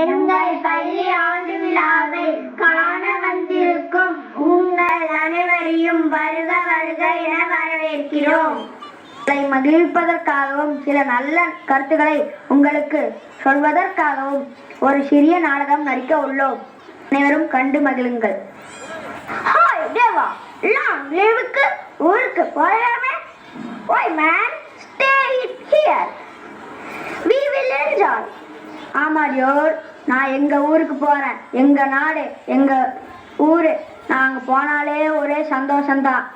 எங்கள் பள்ளி ஆண்டு விழாவை காண வந்திருக்கும் உங்கள் அனைவரையும் வருக வருக என வரவேற்கிறோம். உங்களை மகிழ்விப்பதற்காகவும் சில நல்ல கருத்துக்களை உங்களுக்கு சொல்வதற்காகவும் ஒரு சிறிய நாடகம் நடிக்க உள்ளோம். அனைவரும் கண்டு மகிழுங்கள். ஹாய் தேவா. லாங் லீவுக்கு ஊருக்கு போயாமே man stay it here we will enjoy ஆமா டியோர் நான் எங்க ஊருக்கு போறேன்? எங்க நாடு எங்க ஊரு? நாங்க போனாலே ஒரே சந்தோஷம்தான்.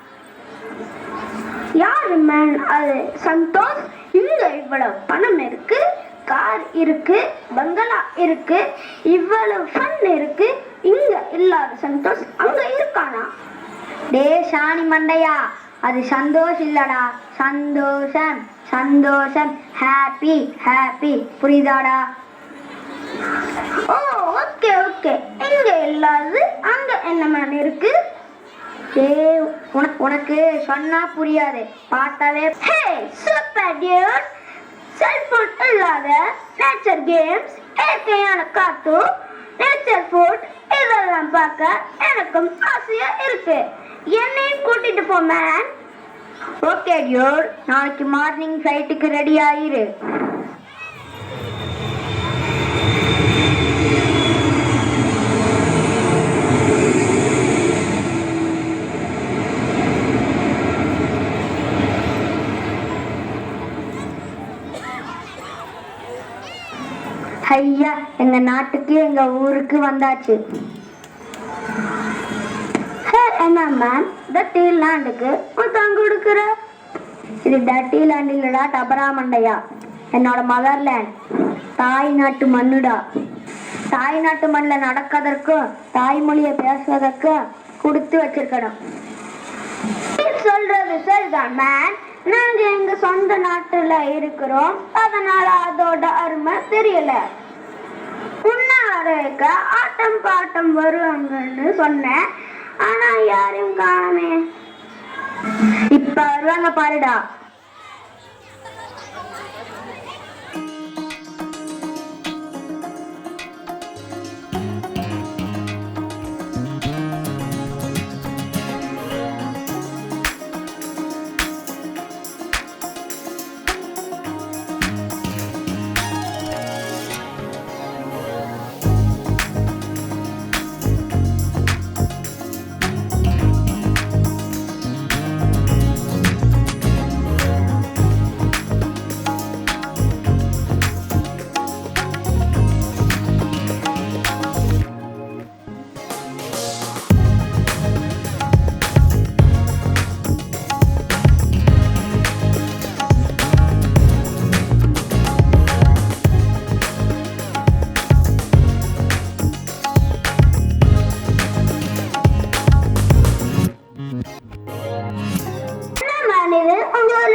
யாரு மேன் அது சந்தோஷ்? இங்க இவ்வளவு பணம் இருக்கு கார் இருக்கு பங்களா இருக்கு இவ்வளவு ஃபன் இருக்கு இங்க இல்லாத சந்தோஷ் அங்க இருக்கானா? டே சாணி மண்டையா அது சந்தோஷ் இல்லடா. சந்தோஷம் சந்தோஷம். ஹாப்பி ஹாப்பி புரியுதாடா? ஓ ஓகே ஓகே இங்க இல்லாதது அங்க என்ன மேன் இருக்கு? ஏ உனக்கு உனக்கு சொன்னா புரியாது. பார்த்தாலே ஹே சூப்பர் டியூட் செல்ஃபோன் இல்லாத நேச்சர் கேம்ஸ் இயற்கையான காத்து நேச்சர் ஃபுட் இதெல்லாம் பார்க்க எனக்கும் ஆசையா இருக்கு. என்னையும் கூட்டிட்டு போ மேன் ஓகே டியூர் நாளைக்கு மார்னிங் ஃப்ளைட்டுக்கு ரெடி ஆயிரு. ஐயா எங்க நாட்டுக்கு எங்க ஊருக்கு வந்தாச்சு. ஹே என்ன மேன் டட்டி ஒரு தங்க கொடுக்குற இது டட்டி லேண்ட் இல்லடா டபராமண்டையா என்னோட மதர்லேண்ட் தாய் நாட்டு மண்ணுடா. தாய் நாட்டு மண்ணில் நடக்கதற்கும் தாய்மொழியை பேசுவதற்கும் கொடுத்து வச்சிருக்கணும். சொல்றது சரிதான் மேம் நாங்கள் எங்கள் சொந்த நாட்டில் இருக்கிறோம். அதனால அதோட அருமை தெரியல. உன்னாரைக்க ஆட்டம் பாட்டம் வருவாங்கன்னு சொன்னேன். ஆனா யாரையும் காணமே. இப்ப வருவாங்க பாருடா.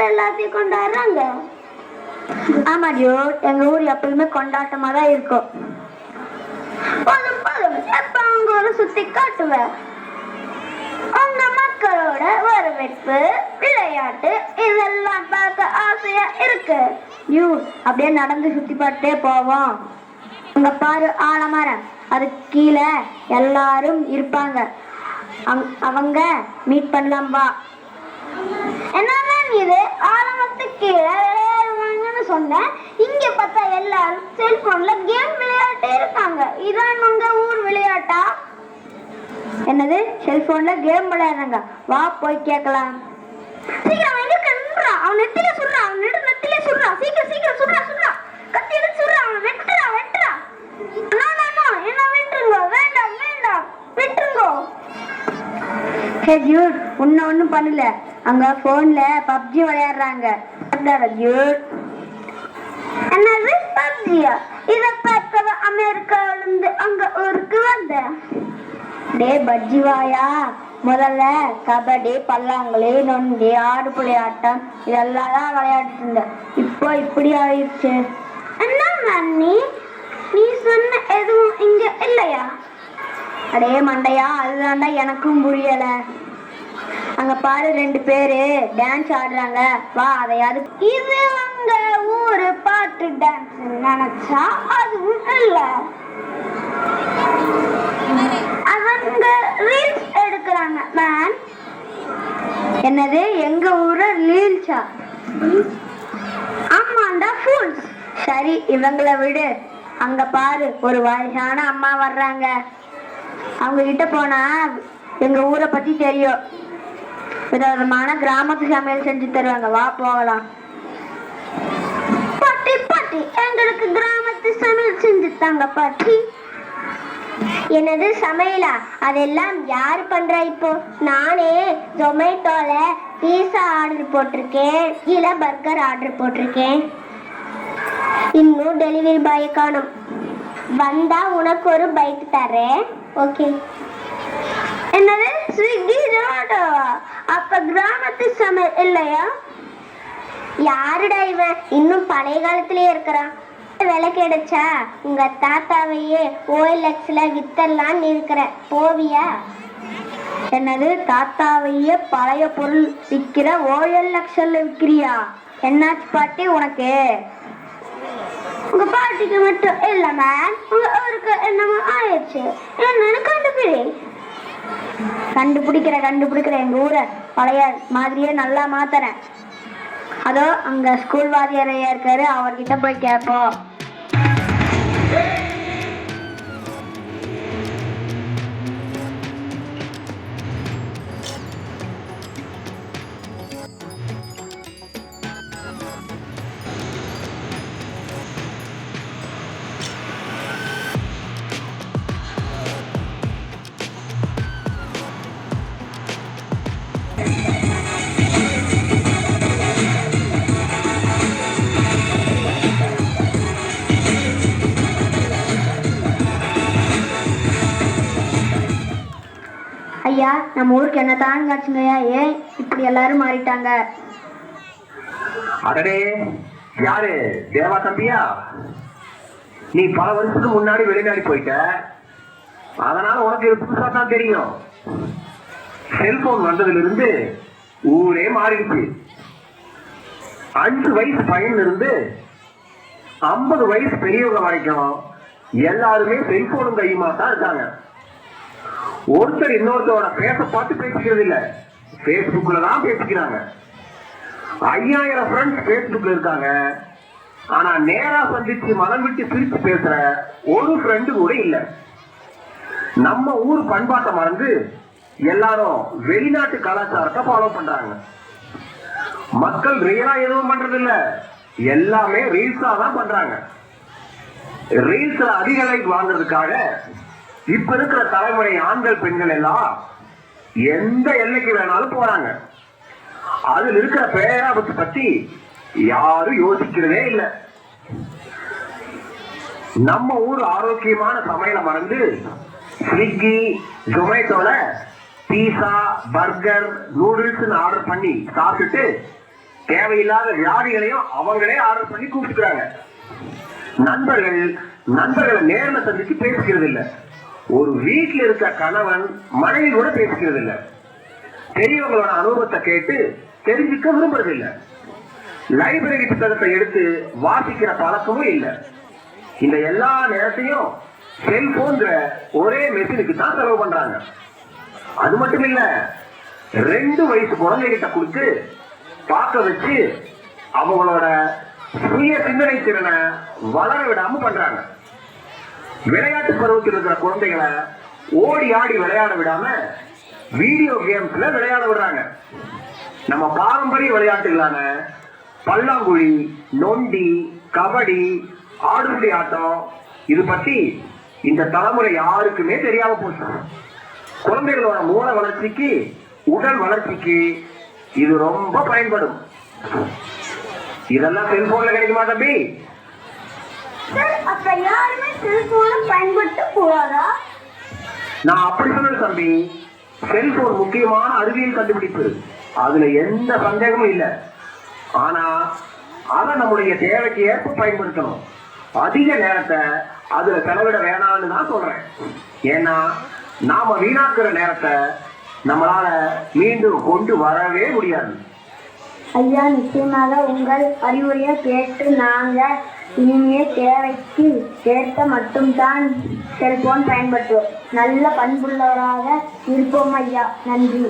எல்லாத்தையும் கொண்டாடுறாங்க. ஆமா டியூட் எங்க ஊர் எப்பயுமே கொண்டாட்டமா தான் இருக்கும். போதும் போதும். எப்ப ஊரை சுத்தி காட்டுவேன்? உங்க மக்களோட வரவேற்பு விளையாட்டு இதெல்லாம் பார்க்க ஆசையா இருக்கு. டியூட் அப்படியே நடந்து சுத்தி பார்த்துட்டே போவோம். அங்க பாரு ஆலமரம். அதுக்கு கீழே எல்லாரும் இருப்பாங்க. அவங்க மீட் பண்ணலாம் வா. என்ன இது ஆரம்பத்துக்கு கீழே விளையாடுவாங்கன்னு சொன்னேன். இங்க பார்த்தா எல்லாரும் செல்போன்ல கேம் விளையாட்டே இருக்காங்க. இதான் உங்க ஊர் விளையாட்டா? என்னது? செல்போன்ல கேம் விளையாடுறாங்க. வா போய் கேட்கலாம். சீக்கிரம் எங்க கண்றா அவன் நெத்தில சுடுறா. அவன் நெடு நெத்தில சுடுறா. சீக்கிரம் சீக்கிரம் சுடுறா சுடுறா. கத்தி எடுத்து சுடுறா. அவன் வெட்டுறா வெட்டுறா. என்ன விட்டுருங்க வேண்டாம் வேண்டாம். விட்டுருங்கோ ஹே டியூட் உன்ன ஒன்றும் பண்ணல. அங்க போன்ல பப்ஜி விளையாடுறாங்க. என்னது? பப்ஜியா இத பார்த்தவ அமெரிக்கால இருந்து அங்க ஊருக்கு வந்தேன் டே பஜ்ஜி வாயா? முதல்ல கபடி பல்லாங்குழி நொண்டி ஆடு ஆட்டம் இதெல்லாம் தான் விளையாடிட்டு இருந்தேன். இப்போ இப்படி ஆயிடுச்சு. என்ன மண்ணி நீ சொன்ன எதுவும் இங்க இல்லையா? அடே மண்டையா அதுதான்டா எனக்கும் புரியலை. அங்க பாரு ரெண்டு பேரு டான்ஸ் ஆடுறாங்க. வா அதையாவது இது அங்க ஊரு பாட்டு டான்ஸ் நினைச்சா அதுவும் இல்ல அவங்க ரீல்ஸ் எடுக்கிறாங்க மேன் என்னது எங்க ஊரு ரீல்ஸா ஆமாண்டா ஃபூல்ஸ் சரி இவங்கள விடு. அங்க பாரு ஒரு வயசான அம்மா வர்றாங்க. அவங்க கிட்ட போனா எங்க ஊரை பத்தி தெரியும். விதவிதமான கிராமத்து சமையல் செஞ்சு தருவாங்க. வா போகலாம். பாட்டி பாட்டி எங்களுக்கு கிராமத்து சமையல் செஞ்சு தாங்க பாட்டி. என்னது சமையலா? அதெல்லாம் யார் பண்றா இப்போ? நானே ஜொமேட்டோல பீஸா ஆர்டர் போட்டிருக்கேன். கீழே பர்கர் ஆர்டர் போட்டிருக்கேன். இன்னும் டெலிவரி பாயை காணும். வந்தா உனக்கு ஒரு பைக் தரேன் ஓகே. என்னது? ஸ்விக்கி ஜொமேட்டோவா அப்ப கிராமத்து சமையல் இல்லையா யாருடா இவன் இன்னும் பழைய காலத்திலேயே இருக்கிறான் விலை கிடைச்சா உங்க தாத்தாவையே ஓஎல்எக்ஸ்ல வித்தரலான்னு இருக்கிற போவியா என்னது தாத்தாவையே பழைய பொருள் விற்கிற ஓஎல் லட்சம்ல விற்கிறியா என்னாச்சு பாட்டி உனக்கு உங்க பாட்டிக்கு மட்டும் இல்ல மேம் உங்க ஊருக்கு என்னமோ ஆயிடுச்சு என்னன்னு கண்டுபிடி கண்டுபிடிக்கிற கண்டுபிடிக்கிற எங்க ஊரை பழைய மாதிரியே நல்லா மாத்துறேன். அதோ அங்க ஸ்கூல் வாத்தியார் இருக்காரு அவர்கிட்ட போய் கேட்போம். ஐயா நம்ம ஊருக்கு என்ன தான் காட்சுங்கய்யா ஏன் இப்படி எல்லாரும் மாறிட்டாங்க? அடடே யாரு? தேவா தம்பியா? நீ பல வருஷத்துக்கு முன்னாடி வெளிநாடு போயிட்ட. அதனால உனக்கு புதுசா தான் தெரியும். செல்போன் வந்ததுல இருந்து ஊரே மாறிடுச்சு. அஞ்சு வயசு பையன்ல இருந்து ஐம்பது வயசு பெரியவங்க வரைக்கும் எல்லாருமே செல்போனும் கையுமா தான் இருக்காங்க. ஒருத்தர் இன்னொருத்தரோட பேச பார்த்து பேசிக்கிறது இல்ல. பேஸ்புக்ல தான் பேசிக்கிறாங்க. ஐயாயிரம் ஃப்ரெண்ட்ஸ் ஃபேஸ்புக்ல இருக்காங்க. ஆனா நேரா சந்திச்சு மனம் விட்டு பிரித்து பேசுற ஒரு ஃப்ரெண்டு கூட இல்ல. நம்ம ஊர் பண்பாட்டை மறந்து எல்லாரும் வெளிநாட்டு கலாச்சாரத்தை ஃபாலோ பண்றாங்க. மக்கள் ரியலா எதுவும் பண்றது இல்ல எல்லாமே ரீல்ஸா தான் பண்றாங்க. ரீல்ஸ்ல அதிக லைக் வாங்குறதுக்காக இப்ப இருக்கிற தலைமுறை ஆண்கள் பெண்கள் எல்லாம் எந்த எல்லைக்கு வேணாலும் போறாங்க. அதில் இருக்கிற பேராபத்து பத்தி யாரும் யோசிக்கிறதே இல்லை. நம்ம ஊர் ஆரோக்கியமான சமையலை மறந்து ஸ்விக்கி ஜொமேட்டோல பீஸா பர்கர் நூடுல்ஸ் ஆர்டர் பண்ணி சாப்பிட்டுட்டு தேவையில்லாத வியாதிகளையும் அவங்களே ஆர்டர் பண்ணி கூப்பிட்டுக்கிறாங்க. நண்பர்கள் நண்பர்களை நேரில் சந்திச்சு பேசிக்கிறது இல்லை ஒரு வீட்டில் இருக்க கணவன் மனைவி கூட பேசிக்கிறது இல்லை பெரியவங்களோட அனுபவத்தை கேட்டு தெரிஞ்சுக்க விரும்புறது இல்லை லைப்ரரி புத்தகத்தை எடுத்து வாசிக்கிற பழக்கமும் இல்லை. இந்த எல்லா நேரத்தையும் செல்போன்ற ஒரே மெஷினுக்கு தான் செலவு பண்றாங்க. அது மட்டும் இல்ல ரெண்டு வயசு குழந்தைகிட்ட கொடுத்து பார்க்க வச்சு அவங்களோட சுய சிந்தனை திறனை வளர விடாம பண்றாங்க. விளையாட்டு பருவத்தில் இருக்கிற குழந்தைகளை ஓடி ஆடி விளையாட விடாம வீடியோ கேம்ஸ்ல விளையாட விடுறாங்க. நம்ம பாரம்பரிய விளையாட்டுகளான பல்லாங்குழி நொண்டி கபடி ஆடுபுடி ஆட்டம் இது பத்தி இந்த தலைமுறை யாருக்குமே தெரியாம போச்சு. குழந்தைகளோட மூல வளர்ச்சிக்கு உடல் வளர்ச்சிக்கு இது ரொம்ப பயன்படும். இதெல்லாம் செல்போன்ல கிடைக்குமா தம்பி? சார் அப்ப யாருமே செல்போனை பயன்படுத்த கூடாதா? நான் அப்படி சொன்னது தம்பி செல்போன் முக்கியமான அறிவியல் கண்டுபிடிப்பு. அதுல எந்த சந்தேகமும் இல்ல. ஆனா அதை நம்முடைய தேவைக்கு ஏற்ப பயன்படுத்தணும். அதிக நேரத்தை அதுல செலவிட வேணாம்னு தான் சொல்றேன். ஏன்னா நாம வீணாக்குற நேரத்தை நம்மளால மீண்டும் கொண்டு வரவே முடியாது. ஐயா நிச்சயமாக உங்கள் அறிவுரையை கேட்டு நாங்கள் இனிமே தேவைக்கு ஏற்ற மட்டும்தான் செல்போன் பயன்படுத்துவோம். நல்ல பண்புள்ளவராக இருப்போம் ஐயா. நன்றி.